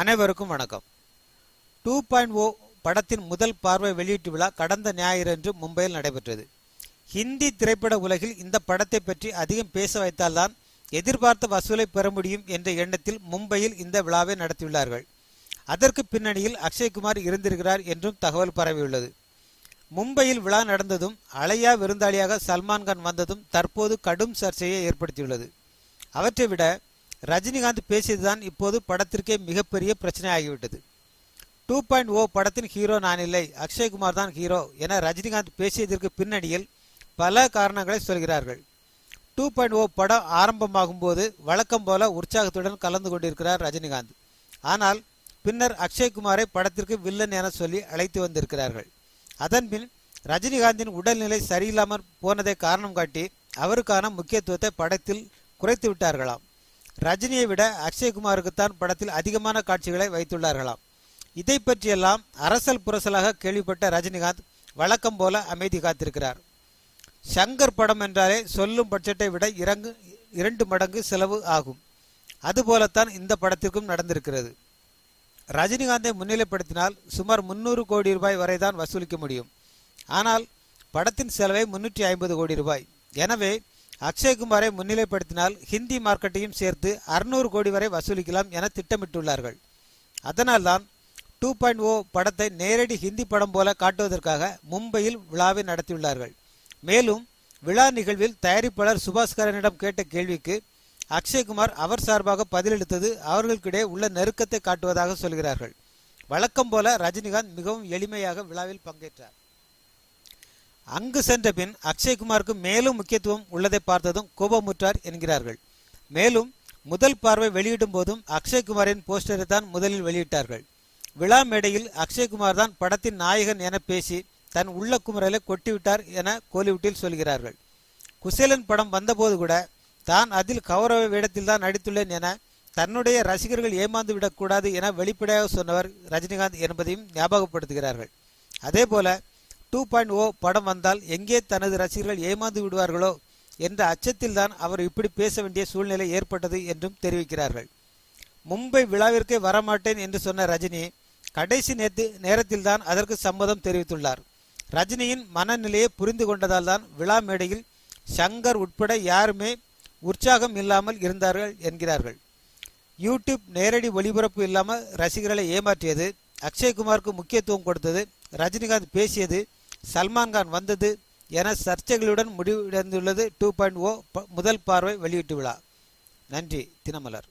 அனைவருக்கும் வணக்கம். Two point ஓ படத்தின் முதல் பார்வை வெளியீட்டு விழா கடந்த ஞாயிறன்று மும்பையில் நடைபெற்றது. ஹிந்தி திரைப்பட உலகில் இந்த படத்தை பற்றி அதிகம் பேச வைத்தால்தான் எதிர்பார்த்த வசூலை பெற முடியும் என்ற எண்ணத்தில் மும்பையில் இந்த விழாவை நடத்தியுள்ளார்கள். அதற்கு பின்னணியில் அக்ஷய்குமார் இருந்திருக்கிறார் என்றும் தகவல் பரவியுள்ளது. மும்பையில் விழா நடந்ததும் அலையா விருந்தாளியாக சல்மான்கான் வந்ததும் தற்போது கடும் சர்ச்சையை ஏற்படுத்தியுள்ளது. அவற்றை விட ரஜினிகாந்த் பேசியதுதான் இப்போது படத்திற்கே மிகப்பெரிய பிரச்சனை ஆகிவிட்டது டூ பாயிண்ட் ஓ படத்தின் ஹீரோ நான் இல்லை அக்ஷய்குமார் தான் ஹீரோ என ரஜினிகாந்த் பேசியதற்கு பின்னணியில் பல காரணங்களை சொல்கிறார்கள். டூ பாயிண்ட் ஓ படம் ஆரம்பமாகும் போது வழக்கம் போல உற்சாகத்துடன் கலந்து கொண்டிருக்கிறார் ரஜினிகாந்த். ஆனால் பின்னர் அக்ஷய்குமாரை படத்திற்கு வில்லன் என சொல்லி அழைத்து வந்திருக்கிறார்கள். அதன்பின் ரஜினிகாந்தின் உடல்நிலை சரியில்லாமல் போனதை காரணம் காட்டி அவருக்கான முக்கியத்துவத்தை படத்தில் குறைத்து விட்டார்களாம். ரஜினியை விட அக்ஷய்குமாருக்குத்தான் படத்தில் அதிகமான காட்சிகளை வைத்துள்ளார்களாம். இதை பற்றியெல்லாம் அரசல் புரசலாக கேள்விப்பட்ட ரஜினிகாந்த் வழக்கம் போல அமைதி காத்திருக்கிறார். ஷங்கர் படம் என்றாலே சொல்லும் பட்ஜெட்டை விட இறங்கு இரண்டு மடங்கு செலவு ஆகும். அதுபோலத்தான் இந்த படத்திற்கும் நடந்திருக்கிறது. ரஜினிகாந்தை முன்னிலைப்படுத்தினால் சுமார் முன்னூறு கோடி ரூபாய் வரைதான் வசூலிக்க முடியும். ஆனால் படத்தின் செலவை முன்னூற்றி ஐம்பது கோடி ரூபாய். எனவே அக்ஷய்குமாரை முன்னிலைப்படுத்தினால் ஹிந்தி மார்க்கெட்டையும் சேர்த்து அறுநூறு கோடி வரை வசூலிக்கலாம் என திட்டமிட்டுள்ளார்கள். அதனால்தான் டூ பாயிண்ட் ஓ படத்தை நேரடி ஹிந்தி படம் போல காட்டுவதற்காக மும்பையில் விழாவை நடத்தியுள்ளார்கள். மேலும் விழா நிகழ்வில் தயாரிப்பாளர் சுபாஸ்கரனிடம் கேட்ட கேள்விக்கு அக்ஷய்குமார் அவர் சார்பாக பதிலளித்தது அவர்களுக்கிடையே உள்ள நெருக்கத்தை காட்டுவதாக சொல்கிறார்கள். வழக்கம் போல ரஜினிகாந்த் மிகவும் எளிமையாக விழாவில் பங்கேற்றார். அங்கு சென்ற பின் அக்ஷய்குமாருக்கு மேலும் முக்கியத்துவம் உள்ளதை பார்த்ததும் கோபமுற்றார் என்கிறார்கள். மேலும் முதல் பார்வை வெளியிடும் போதும் அக்ஷய்குமாரின் போஸ்டரை தான் முதலில் வெளியிட்டார்கள். விழா மேடையில் அக்ஷய்குமார் தான் படத்தின் நாயகன் என பேசி தன் உள்ள குமரலை கொட்டிவிட்டார் என கோலிவுட்டில் சொல்கிறார்கள். குசேலன் படம் வந்தபோது கூட தான் அதில் கௌரவ வேடத்தில் தான் நடித்துள்ளேன் என தன்னுடைய ரசிகர்கள் ஏமாந்து விடக்கூடாது என வெளிப்படையாக சொன்னவர் ரஜினிகாந்த் என்பதையும் ஞாபகப்படுத்துகிறார்கள். அதேபோல டூ பாயிண்ட் ஓ படம் வந்தால் எங்கே தனது ரசிகர்கள் ஏமாந்து விடுவார்களோ என்ற அச்சத்தில் தான் அவர் இப்படி பேச வேண்டிய சூழ்நிலை ஏற்பட்டது என்றும் தெரிவிக்கிறார்கள். மும்பை விழாவிற்கே வரமாட்டேன் என்று சொன்ன ரஜினி கடைசி நேத்து நேரத்தில் தான் அதற்கு சம்மதம் தெரிவித்துள்ளார். ரஜினியின் மனநிலையை புரிந்து கொண்டதால் தான் விழா மேடையில் சங்கர் உட்பட யாருமே உற்சாகம் இல்லாமல் இருந்தார்கள் என்கிறார்கள். யூடியூப் நேரடி ஒளிபரப்பு இல்லாமல் ரசிகர்களை ஏமாற்றியது அக்ஷய்குமாருக்கு முக்கியத்துவம் கொடுத்தது ரஜினிகாந்த் பேசியது சல்மான்கான் வந்தது என சர்ச்சைகளுடன் முடிவடைந்துள்ளது. டூ பாயிண்ட் ஓ முதல் பார்வை வெளியீட்டு விழா. நன்றி தினமலர்.